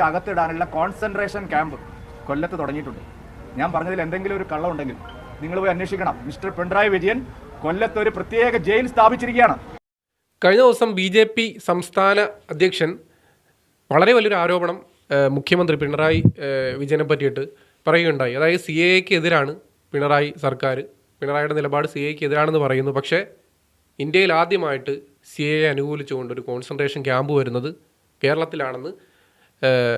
അകത്തിടാനുള്ള concentration camp കൊല്ലത്ത് തുടങ്ങിയിട്ടുണ്ട്. ഞാൻ പറഞ്ഞതിൽ എന്തെങ്കിലും ഒരു കള്ളമുണ്ടെങ്കിൽ നിങ്ങൾ പോയി അന്വേഷിക്കണം. മിസ്റ്റർ പിണറായി വിജയൻ കൊല്ലത്ത് ഒരു പ്രത്യേക ജയിൽ സ്ഥാപിച്ചിരിക്കുകയാണ്. കഴിഞ്ഞ ദിവസം ബി ജെ പി സംസ്ഥാന അധ്യക്ഷൻ വളരെ വലിയൊരു ആരോപണം മുഖ്യമന്ത്രി പിണറായി വിജയനെ പറ്റിയിട്ട് പറയുകയുണ്ടായി. അതായത് സി എക്ക് എതിരാണ് പിണറായി സർക്കാർ പിണറായിയുടെ നിലപാട് സി എക്ക് എതിരാണെന്ന് പറയുന്നു. പക്ഷേ ഇന്ത്യയിൽ ആദ്യമായിട്ട് സി എ അനുകൂലിച്ചുകൊണ്ട് ഒരു കോൺസെൻട്രേഷൻ ക്യാമ്പ് വരുന്നത് കേരളത്തിലാണെന്ന്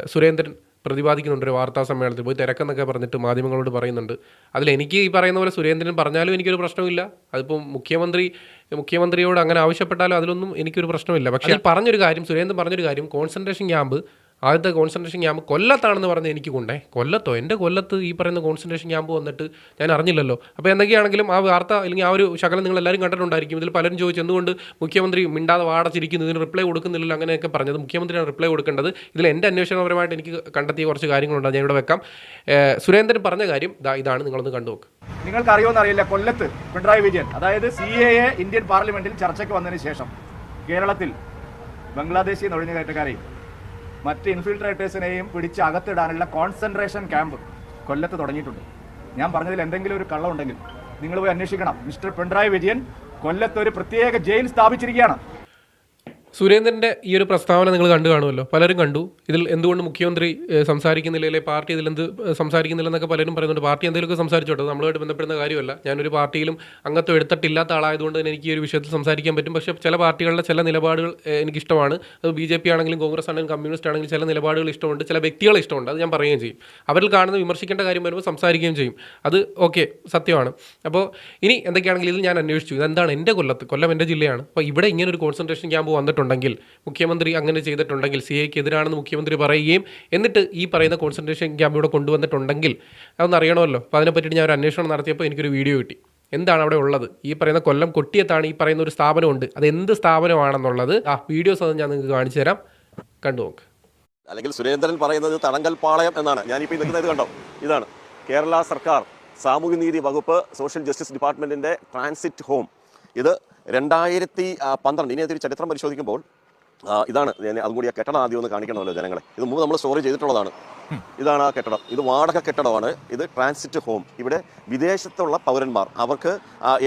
സുരേന്ദ്രൻ പ്രതിപാദിക്കുന്നുണ്ട് ഒരു വാർത്താ സമ്മേളനത്തിൽ. പോയി തിരക്കെന്നൊക്കെ പറഞ്ഞിട്ട് മാധ്യമങ്ങളോട് പറയുന്നുണ്ട്. അതിൽ എനിക്ക് ഈ പറയുന്ന പോലെ സുരേന്ദ്രൻ പറഞ്ഞാലും എനിക്കൊരു പ്രശ്നമില്ല. അതിപ്പോൾ മുഖ്യമന്ത്രി മുഖ്യമന്ത്രിയോട് അങ്ങനെ ആവശ്യപ്പെട്ടാലും അതിലൊന്നും എനിക്കൊരു പ്രശ്നമില്ല. പക്ഷേ പറഞ്ഞൊരു കാര്യം സുരേന്ദ്രൻ പറഞ്ഞൊരു കാര്യം കോൺസെൻട്രേഷൻ ക്യാമ്പ് ആദ്യത്തെ കോൺസെൻട്രേഷൻ ക്യാമ്പ് കൊല്ലത്താണെന്ന് പറഞ്ഞ് എനിക്ക് കൊണ്ടേ. കൊല്ലത്തോ? എന്റെ കൊല്ലത്ത് ഈ പറയുന്ന കോൺസെൻട്രേഷൻ ക്യാമ്പ് വന്നിട്ട് ഞാൻ അറിഞ്ഞില്ലല്ലോ. അപ്പോൾ എന്തൊക്കെയാണെങ്കിലും ആ വാർത്ത അല്ലെങ്കിൽ ആ ഒരു ശകലം നിങ്ങൾ എല്ലാവരും കണ്ടിട്ടുണ്ടായിരിക്കും. ഇതിൽ പലരും ചോദിച്ചു എന്തുകൊണ്ട് മുഖ്യമന്ത്രി മിണ്ടാതെ വാടച്ചിരിക്കുന്നു? ഇതിന് റിപ്ലൈ കൊടുക്കുന്നില്ലല്ലോ. അങ്ങനെയൊക്കെ പറഞ്ഞത്. മുഖ്യമന്ത്രിയാണ് റിപ്ലൈ കൊടുക്കേണ്ടത്. ഇതിൽ എന്റെ അന്വേഷണപരമായിട്ട് എനിക്ക് കണ്ടെത്തിയ കുറച്ച് കാര്യങ്ങളുണ്ട്. ഞാൻ ഇവിടെ വെക്കാം. സുരേന്ദ്രൻ പറഞ്ഞ കാര്യം ഇതാണ്. നിങ്ങളൊന്ന് കണ്ടു നോക്ക്. നിങ്ങൾക്ക് അറിയില്ല കൊല്ലത്ത് പിണറായി വിജയൻ അതായത് സി എ ഇന്ത്യൻ പാർലമെന്റിൽ ചർച്ചയ്ക്ക് വന്നതിന് ശേഷം കേരളത്തിൽ ബംഗ്ലാദേശി നുഴഞ്ഞുകയറ്റക്കാരെയും മറ്റ് ഇൻഫിൽട്രേറ്റേഴ്സിനെയും പിടിച്ച് അകത്തിടാനുള്ള കോൺസെൻട്രേഷൻ ക്യാമ്പ് കൊല്ലത്ത് തുടങ്ങിയിട്ടുണ്ട്. ഞാൻ പറഞ്ഞതിൽ എന്തെങ്കിലും ഒരു കള്ളമുണ്ടെങ്കിൽ നിങ്ങൾ പോയി അന്വേഷിക്കണം. മിസ്റ്റർ പിണറായി വിജയൻ കൊല്ലത്ത് ഒരു പ്രത്യേക ജയിൽ സ്ഥാപിച്ചിരിക്കുകയാണ്. സുരേന്ദ്രന്റെ ഈ ഒരു പ്രസ്താവന നിങ്ങൾ കണ്ടു കാണുമല്ലോ. പലരും കണ്ടു. ഇതിൽ എന്തുകൊണ്ട് മുഖ്യമന്ത്രി സംസാരിക്കുന്നില്ല അല്ലെങ്കിൽ പാർട്ടി ഇതിൽ എന്ത് സംസാരിക്കുന്നില്ല എന്നൊക്കെ പലരും പറയുന്നുണ്ട്. പാർട്ടി എന്തെങ്കിലുമൊക്കെ സംസാരിച്ചോട്ടെ നമ്മളുമായിട്ട് ബന്ധപ്പെടുന്ന കാര്യമല്ല. ഞാനൊരു പാർട്ടിയിലും അംഗത്വം എടുത്തിട്ടില്ലാത്ത ആളായതുകൊണ്ട് തന്നെ എനിക്ക് ഈ ഒരു വിഷയത്തിൽ സംസാരിക്കാൻ പറ്റും. പക്ഷേ ചില പാർട്ടികളുടെ ചില നിലപാടുകൾ എനിക്കിഷ്ടമാണ്. അത് ബി ജെ പി ആണെങ്കിലും കോൺഗ്രസ് ആണെങ്കിലും കമ്മ്യൂണിസ്റ്റ് ആണെങ്കിലും ചില നിലപാടുകൾ ഇഷ്ടമുണ്ട്. ചില വ്യക്തികളെ ഇഷ്ടമുണ്ട്. അത് ഞാൻ പറയുകയും ചെയ്യും. അവരിൽ കാണുന്ന വിമർശിക്കേണ്ട കാര്യം വരുമ്പോൾ സംസാരിക്കുകയും ചെയ്യും. അത് ഓക്കെ സത്യമാണ്. അപ്പോൾ ഇനി എന്തൊക്കെയാണെങ്കിലും ഇത് ഞാൻ അന്വേഷിച്ചു. ഇതെന്താണ് എന്റെ കൊല്ലത്ത്? കൊല്ലം എന്റെ ജില്ലയാണ്. അപ്പോൾ ഇവിടെ ഇങ്ങനെ ഒരു കോൺസെൻട്രേഷൻ ക്യാമ്പ് വന്നിട്ടുണ്ടെങ്കിൽ മുഖ്യമന്ത്രി അങ്ങനെ ചെയ്തിട്ടുണ്ടെങ്കിൽ സി എക്ക് എതിരാണെന്ന് മുഖ്യമന്ത്രി പറയുകയും എന്നിട്ട് ഈ പറയുന്ന കോൺസെൻട്രേഷൻ ക്യാമ്പ് ഇവിടെ കൊണ്ടുവന്നിട്ടുണ്ടെങ്കിൽ അതൊന്ന് അറിയണമല്ലോ. അപ്പോൾ അതിനെപ്പറ്റി ഞാൻ ഒരു അന്വേഷണം നടത്തിയപ്പോൾ എനിക്കൊരു വീഡിയോ കിട്ടി. എന്താണ് അവിടെ ഉള്ളത്? ഈ പറയുന്ന കൊല്ലം കൊട്ടിയത്താണ് ഈ പറയുന്ന ഒരു സ്ഥാപനമുണ്ട്. അത് എന്ത് സ്ഥാപനമാണെന്നുള്ളത്? ആ വീഡിയോസ് അത് ഞാൻ നിങ്ങൾക്ക് കാണിച്ചു തരാം. കണ്ടു നോക്ക്. അല്ലെങ്കിൽ സുരേന്ദ്രൻ പറയുന്നത് തടങ്കൽ പാളയം എന്നാണ്. ഞാനിപ്പോൾ നിൽക്കുന്ന ഇത് കണ്ടോ? ഇതാണ് കേരള സർക്കാർ സാമൂഹ്യനീതി വകുപ്പ് സോഷ്യൽ ജസ്റ്റിസ് ഡിപ്പാർട്ട്മെന്റിന്റെ ട്രാൻസിറ്റ് ഹോം. ഇത് രണ്ടായിരത്തി പന്ത്രണ്ട് ഇനി ചരിത്രം പരിശോധിക്കുമ്പോൾ ഇതാണ് അതും കൂടി ആ കെട്ടണം ആദ്യം ഒന്ന് കാണിക്കണമല്ലോ ജനങ്ങളെ. ഇത് മുമ്പ് നമ്മൾ സ്റ്റോറി ചെയ്തിട്ടുള്ളതാണ്. ഇതാണ് ആ കെട്ടിടം. ഇത് വാടക കെട്ടിടമാണ്. ഇത് ട്രാൻസിറ്റ് ഹോം ഇവിടെ വിദേശത്തുള്ള പൗരന്മാർ. അവർക്ക്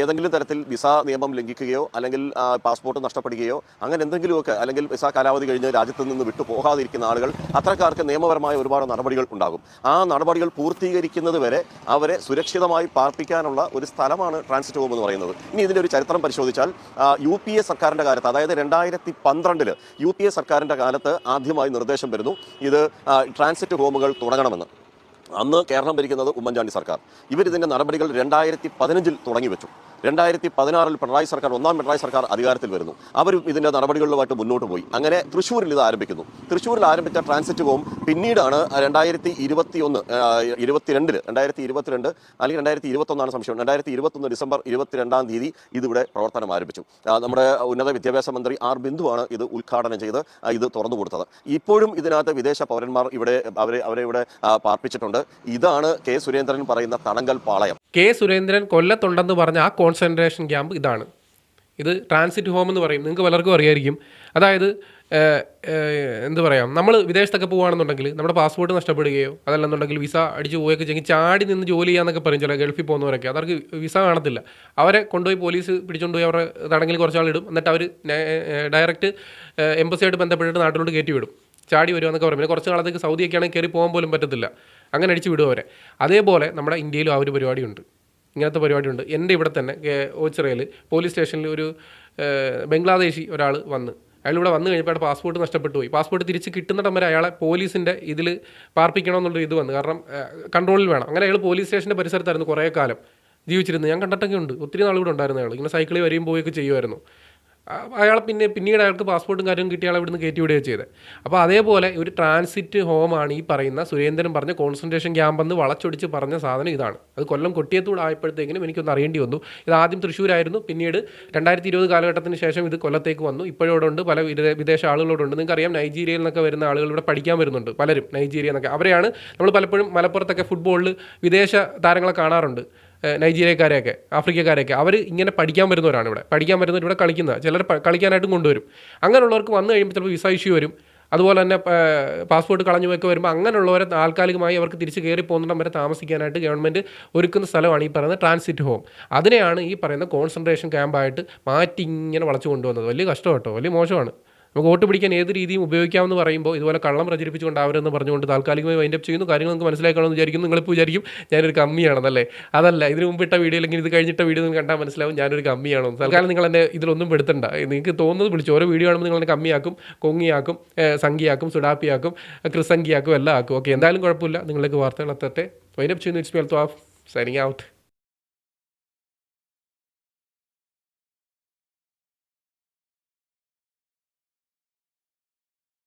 ഏതെങ്കിലും തരത്തിൽ വിസ നിയമം ലംഘിക്കുകയോ അല്ലെങ്കിൽ പാസ്പോർട്ട് നഷ്ടപ്പെടുകയോ അങ്ങനെ എന്തെങ്കിലുമൊക്കെ അല്ലെങ്കിൽ വിസ കാലാവധി കഴിഞ്ഞ് രാജ്യത്ത് നിന്ന് വിട്ടു പോകാതിരിക്കുന്ന ആളുകൾ അത്തരക്കാർക്ക് നിയമപരമായ ഒരുപാട് നടപടികൾ ഉണ്ടാകും. ആ നടപടികൾ പൂർത്തീകരിക്കുന്നത് വരെ അവരെ സുരക്ഷിതമായി പാർപ്പിക്കാനുള്ള ഒരു സ്ഥലമാണ് ട്രാൻസിറ്റ് ഹോം എന്ന് പറയുന്നത്. ഇനി ഇതിന്റെ ഒരു ചരിത്രം പരിശോധിച്ചാൽ യു പി എ സർക്കാരിന്റെ കാലത്ത് അതായത് രണ്ടായിരത്തി പന്ത്രണ്ടിൽ യു പി എ സർക്കാരിന്റെ കാലത്ത് ആദ്യമായി നിർദ്ദേശം വരുന്നു. ഇത് ട്രാൻസിറ്റ് ട്രാൻസിറ്റ് ഹോമുകൾ തുടങ്ങണമെന്ന്. അന്ന് കേരളം ഭരിക്കുന്നത് ഉമ്മൻചാണ്ടി സർക്കാർ. ഇവരിതിന്റെ നടപടികൾ രണ്ടായിരത്തി പതിനഞ്ചിൽ തുടങ്ങി വെച്ചു. രണ്ടായിരത്തി പതിനാറിൽ പിണറായി സർക്കാർ ഒന്നാം പിണറായി സർക്കാർ അധികാരത്തിൽ വരുന്നു. അവർ ഇതിന്റെ നടപടികളിലുമായിട്ട് മുന്നോട്ട് പോയി. അങ്ങനെ തൃശ്ശൂരിൽ ഇത് ആരംഭിക്കുന്നു. തൃശ്ശൂരിൽ ആരംഭിച്ച ട്രാൻസിറ്റ് ഹോം പിന്നീടാണ് രണ്ടായിരത്തി ഇരുപത്തി ഒന്ന് ഇരുപത്തിരണ്ടിൽ രണ്ടായിരത്തി ഇരുപത്തിരണ്ട് അല്ലെങ്കിൽ രണ്ടായിരത്തി ഇരുപത്തൊന്നാണ് സംശയം. രണ്ടായിരത്തി ഇരുപത്തൊന്ന് ഡിസംബർ ഇരുപത്തിരണ്ടാം തീയതി ഇതിവിടെ പ്രവർത്തനം ആരംഭിച്ചു. നമ്മുടെ ഉന്നത വിദ്യാഭ്യാസ മന്ത്രി ആർ ബിന്ദുവാണ് ഇത് ഉദ്ഘാടനം ചെയ്ത് ഇത് തുറന്നു കൊടുത്തത്. ഇപ്പോഴും ഇതിനകത്ത് വിദേശ പൗരന്മാർ ഇവിടെ അവരെ അവരെ ഇവിടെ പാർപ്പിച്ചിട്ടുണ്ട്. ഇതാണ് കെ സുരേന്ദ്രൻ പറയുന്ന തണങ്കൽ പാളയം. കെ സുരേന്ദ്രൻ കൊല്ലത്തുണ്ടെന്ന് പറഞ്ഞ ആ കോൺസെൻട്രേഷൻ ക്യാമ്പ് ഇതാണ്. ഇത് ട്രാൻസിറ്റ് ഹോം എന്ന് പറയും. നിങ്ങൾക്ക് പലർക്കും അറിയായിരിക്കും. അതായത് എന്ത് പറയാം? നമ്മൾ വിദേശത്തൊക്കെ പോകുകയാണെന്നുണ്ടെങ്കിൽ നമ്മുടെ പാസ്പോർട്ട് നഷ്ടപ്പെടുകയോ അതല്ലെന്നുണ്ടെങ്കിൽ വിസ അടിച്ചു പോയൊക്കെ ചെയ്യും ചാടി നിന്ന് ജോലി ചെയ്യാന്നൊക്കെ പറയും ചില ഗൾഫിൽ പോകുന്നവരൊക്കെ. അവർക്ക് വിസ കാണത്തില്ല. അവരെ കൊണ്ടുപോയി പോലീസ് പിടിച്ചുകൊണ്ട് പോയി അവരെ തടങ്കിൽ കുറച്ചാളിടും എന്നിട്ട് അവർ ഡയറക്റ്റ് എംബസിയായിട്ട് ബന്ധപ്പെട്ടിട്ട് നാട്ടിലോട്ട് കയറ്റി വിടും. ചാടി വരുമെന്നൊക്കെ പറയും. പിന്നെ കുറച്ച് നാളത്തേക്ക് സൗദിയൊക്കെ ആണെങ്കിൽ കയറി പോകാൻ പോലും പറ്റത്തില്ല. അങ്ങനെ അടിച്ച് വിടും അവരെ. അതേപോലെ നമ്മുടെ ഇന്ത്യയിലും ആ ഒരു പരിപാടിയുണ്ട്. ഇങ്ങനത്തെ പരിപാടിയുണ്ട്. എന്റെ ഇവിടെ തന്നെ ഓച്ചിറയിൽ പോലീസ് സ്റ്റേഷനിൽ ഒരു ബംഗ്ലാദേശി ഒരാൾ വന്ന്. അയാൾ ഇവിടെ വന്നു കഴിഞ്ഞപ്പോൾ പാസ്പോർട്ട് നഷ്ടപ്പെട്ടു പോയി. പാസ്പോർട്ട് തിരിച്ച് കിട്ടുന്നിടം വരെ അയാളെ പോലീസിന്റെ ഇതിൽ പാർപ്പിക്കണമെന്നുള്ള ഇത് വന്നു. കാരണം കൺട്രോളിൽ വേണം. അങ്ങനെ അയാൾ പോലീസ് സ്റ്റേഷന്റെ പരിസരത്തായിരുന്നു കുറേ കാലം ജീവിച്ചിരുന്നു ഞാൻ കണ്ടിട്ടൊക്കെ ഉണ്ട്. ഒത്തിരി നാൾ ഇവിടെ ഉണ്ടായിരുന്നു അയാൾ ഇങ്ങനെ സൈക്കിളിൽ വരികയും പോവുകയൊക്കെ ചെയ്യുമായിരുന്നു. അയാൾ പിന്നെ പിന്നീട് അയാൾക്ക് പാസ്പോർട്ടും കാര്യവും കിട്ടിയ ആൾ ഇവിടുന്ന് കയറ്റി വിടുകയാണ് ചെയ്തത് അപ്പോൾ അതേപോലെ ഒരു ട്രാൻസിറ്റ് ഹോമാണ് ഈ പറയുന്ന സുരേന്ദ്രൻ പറഞ്ഞ കോൺസെൻട്രേഷൻ ക്യാമ്പെന്ന് വളച്ചൊടിച്ച് പറഞ്ഞ സാധനം ഇതാണ്. അത് കൊല്ലം കൊട്ടിയത്തൂടെ ആയപ്പോഴത്തേക്കിനും എനിക്കൊന്ന് അറിയേണ്ടി വന്നു. ഇത് ആദ്യം തൃശ്ശൂരായിരുന്നു പിന്നീട് രണ്ടായിരത്തി ഇരുപത് കാലഘട്ടത്തിന് ശേഷം ഇത് കൊല്ലത്തേക്ക് വന്നു. ഇപ്പോഴോടുണ്ട് പല വിദേശ ആളുകളോടുണ്ട്. നിങ്ങൾക്കറിയാം നൈജീരിയയിൽ നിന്നൊക്കെ വരുന്ന ആളുകൾ ഇവിടെ പഠിക്കാൻ വരുന്നുണ്ട് പലരും നൈജീരിയ എന്നൊക്കെ. അവരെയാണ് നമ്മൾ പലപ്പോഴും മലപ്പുറത്തൊക്കെ ഫുട്ബോളിൽ വിദേശ താരങ്ങളെ കാണാറുണ്ട്. നൈജീരിയക്കാരെയൊക്കെ ആഫ്രിക്കക്കാരെയൊക്കെ അവർ ഇങ്ങനെ പഠിക്കാൻ വരുന്നവരാണ് ഇവിടെ. പഠിക്കാൻ വരുന്നവർ ഇവിടെ കളിക്കുന്ന ചിലർ കളിക്കാനായിട്ടും കൊണ്ടുവരും. അങ്ങനെയുള്ളവർക്ക് വന്നു കഴിയുമ്പോൾ ചിലപ്പോൾ വിസ ഇഷ്യൂ വരും. അതുപോലെ തന്നെ പാസ്പോർട്ട് കളഞ്ഞു പോയൊക്കെ വരുമ്പോൾ അങ്ങനെയുള്ളവരെ താൽക്കാലികമായി അവർക്ക് തിരിച്ച് കയറി പോകുന്നിടം വരെ താമസിക്കാനായിട്ട് ഗവൺമെന്റ് ഒരുക്കുന്ന സ്ഥലമാണ് ഈ പറയുന്ന ട്രാൻസിറ്റ് ഹോം അതിനെയാണ് ഈ പറയുന്ന കോൺസെൻട്രേഷൻ ക്യാമ്പായിട്ട് മാറ്റി ഇങ്ങനെ വളച്ചു കൊണ്ടുവന്നത്. വലിയ കഷ്ടം കേട്ടോ വലിയ മോശമാണ്. നമുക്ക് വോട്ട് പിടിക്കാൻ ഏത് രീതിയും ഉപയോഗിക്കാമെന്ന് പറയുമ്പോൾ ഇതുപോലെ കള്ളം പ്രചരിപ്പിച്ചുകൊണ്ട് അവരെന്ന് പറഞ്ഞുകൊണ്ട് താൽക്കാലികമായി വൈൻഡപ്പ് ചെയ്യുന്നു. കാര്യങ്ങൾ നിങ്ങൾക്ക് മനസ്സിലാക്കണമെന്ന് വിചാരിക്കുന്നു. നിങ്ങളിപ്പോൾ വിചാരിക്കും ഞാനൊരു കമ്മിയാണെന്നല്ലേ? അതല്ല ഇതിന് മുമ്പ് ഇട്ട വീഡിയോ അല്ലെങ്കിൽ ഇത് കഴിഞ്ഞിട്ട വീഡിയോ നിങ്ങൾ കണ്ടാൽ മനസ്സിലാവും ഞാനൊരു കമ്മിയാണോ? തൽക്കാലം നിങ്ങൾ എന്നെ ഇതിലൊന്നും പെടുത്തണ്ട. നിങ്ങൾക്ക് തോന്നുന്നത് വിളിച്ചു ഓരോ വീഡിയോ കാണുമ്പോൾ നിങ്ങൾ എന്നെ കമ്മിയാക്കും കൊങ്ങിയാക്കും സംഖ്യയാക്കും സുഡാപ്പിയാക്കും ക്രിസംഖ്യയാക്കും എല്ലാം ആക്കും. ഓക്കെ എന്തായാലും കുഴപ്പമില്ല. നിങ്ങൾക്ക് വാർത്തകൾ എത്തട്ടെ. വൈൻഡപ്പ് ചെയ്യുന്നു it's me off signing out